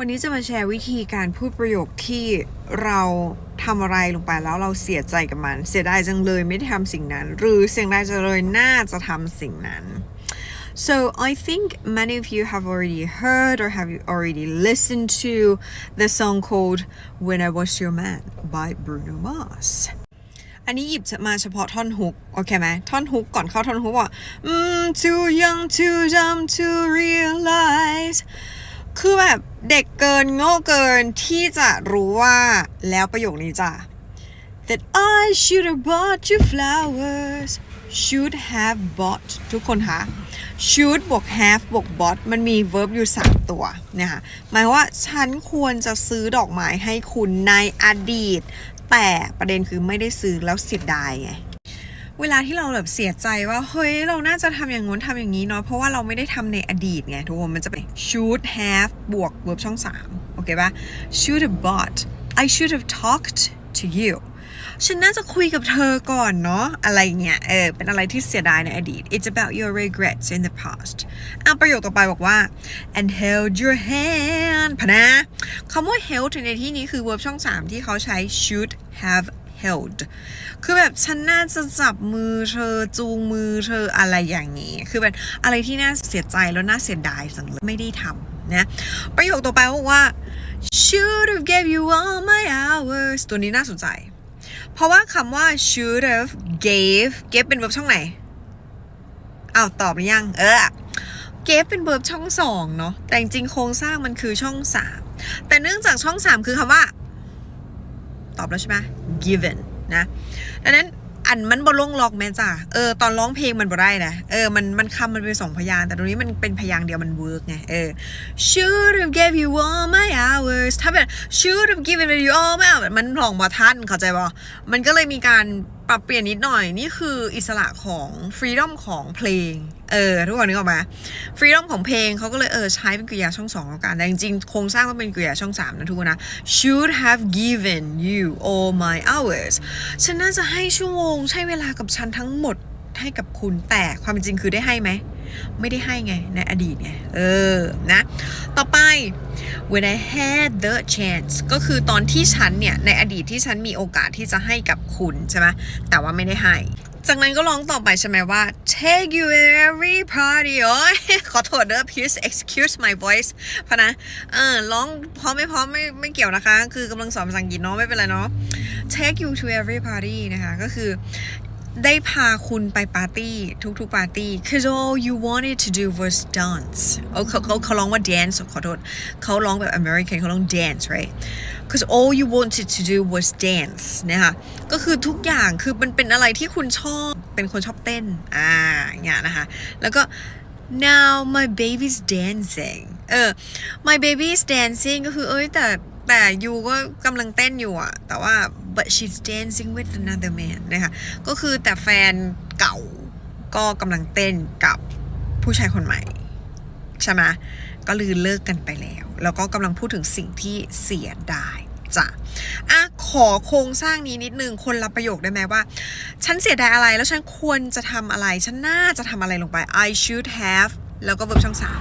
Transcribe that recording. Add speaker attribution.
Speaker 1: วันนี้จะมาแชร์วิธีการพูดประโยคที่เราทำอะไรลงไปแล้วเราเสียใจกับมัน เสียดายจังเลยไม่ได้ทำสิ่งนั้น หรือเสียดายจังเลยน่าจะทำสิ่งนั้น So I think many of you have already heard or have already listened to the song called When I Was Your Man by Bruno Mars อันนี้หยิบมาเฉพาะท่อนฮุก โอเคไหมท่อนฮุกก่อนเข้าท่อนฮุกว่า too young too dumb to realize คือแบบเด็กเกินโง่เกินที่จะรู้ว่าแล้วประโยคนี้จ้ะ that I should have bought you flowers should have bought ทุกคนคะ should บวก have บวก bought มันมี verb อยู่ 3 ตัวเนี่ยค่ะหมายว่าฉันควรจะซื้อดอกไม้ให้คุณในอดีต แต่ประเด็นคือไม่ได้ซื้อแล้วเสียดายไง เวลาที่เราแบบเสียใจว่าเฮ้ยเราน่าจะทำอย่างงู้นทำอย่างนี้เนาะเพราะว่าเราไม่ได้ทำในอดีตไงทุกคนมันจะเป็น should have บวก verb ช่อง3โอเคปะ should have bought I should have talked to you ฉันน่าจะคุยกับเธอก่อนเนาะอะไรเงี้ยเออเป็นอะไรที่เสียดายในอดีต it's about your regrets in the past อะประโยคต่อไปบอกว่า and held your hand พนะคำว่า held ในที่นี้คือ verb ช่อง 3 ที่เขาใช้ should have held คือแบบฉันน่าจะจับมือเธอจูงมือเธออะไรอย่างนี้ คือเป็นอะไรที่น่าเสียใจแล้วน่าเสียดายจังเลยไม่ได้ทำนะ ประโยคต่อไปบอกว่า should have gave you all my hours ตัวนี้น่าสนใจ เพราะว่าคำว่า should have gave gave เป็น verb ช่องไหนอ้าวตอบหรือยัง เออ gave เป็น verb ช่องสองเนาะแต่จริงโครงสร้างมันคือช่องสามแต่เนื่องจากช่องสามคือคำว่า ตอบแล้วใช่ไหม given นะดังนั้นอันมันบอลงล็อกแม่จ้ะเออตอนร้องเพลงมันบ่ได้นะเออมันมันคำมันเป็นสองพยางแต่ตรงนี้มันเป็นพยางเดียวมันเวิร์กไงเออ should have gave you all my hours ถ้าเป็น should have given you all my hours มันหลองมาท่านเข้าใจบ่มันก็เลยมีการปรับเปลี่ยนนิดหน่อยนี่คืออิสระของฟรีดอมของเพลง เออทุกคนนึกออกไหมฟรีดอมของเพลงเขาก็เลยเออใช้เป็นกริยาช่องสองแล้วกัน แต่จริงๆโครงสร้างต้องเป็นกริยาช่องสามนะทุกคนนะ should have given you all my hours ฉันน่าจะให้ชั่วโมงใช้เวลากับฉันทั้งหมดให้กับคุณแต่ความจริงคือได้ให้ไหม ไม่ได้ให้ไง ในอดีตไง เออ นะ ต่อไป when I had the chance ก็คือตอนที่ฉันเนี่ย ในอดีตที่ฉันมีโอกาสที่จะให้กับคุณใช่ไหมแต่ว่าไม่ได้ให้ จากนั้นก็ร้องต่อไปใช่ไหมว่า take you in every party โอ้ยขอโทษเด้อ please excuse my voice พะนะ เออ ร้องพร้อมไม่พร้อมไม่ไม่เกี่ยวนะคะ คือกำลังสอนภาษาอังกฤษเนาะไม่เป็นไรเนาะ take you to every party นะคะ ก็คือ ได้พาคุณไปปาร์ตี้ทุกๆปาร์ตี้ cause all you wanted to do was dance เขาเขาเขาเขาร้องว่า dance ขอโทษเขาร้องแบบ American เขาร้อง dance right cause all you wanted to do was dance นะคะก็คือทุกอย่างคือมันเป็นอะไรที่คุณชอบ เป็นคนชอบเต้น อ่าอย่างเงี้ยนะคะ แล้วก็ now my baby's dancing เออ my baby's dancing ก็คือเอ้ยแต่ แต่ยูก็กำลังเต้นอยู่อะแต่ว่า but she's dancing with another man นะคะก็คือแต่แฟนเก่าก็กำลังเต้นกับผู้ชายคนใหม่ใช่ไหมก็ลือเลิกกันไปแล้ว แล้วก็กำลังพูดถึงสิ่งที่เสียดายจ้ะอะขอโครงสร้างนี้นิดนึงคนละประโยคได้ไหมว่า ฉันเสียดายอะไรแล้วฉันควรจะทำอะไร ฉันน่าจะทำอะไรลงไป I should have แล้วก็ verb ช่องสาม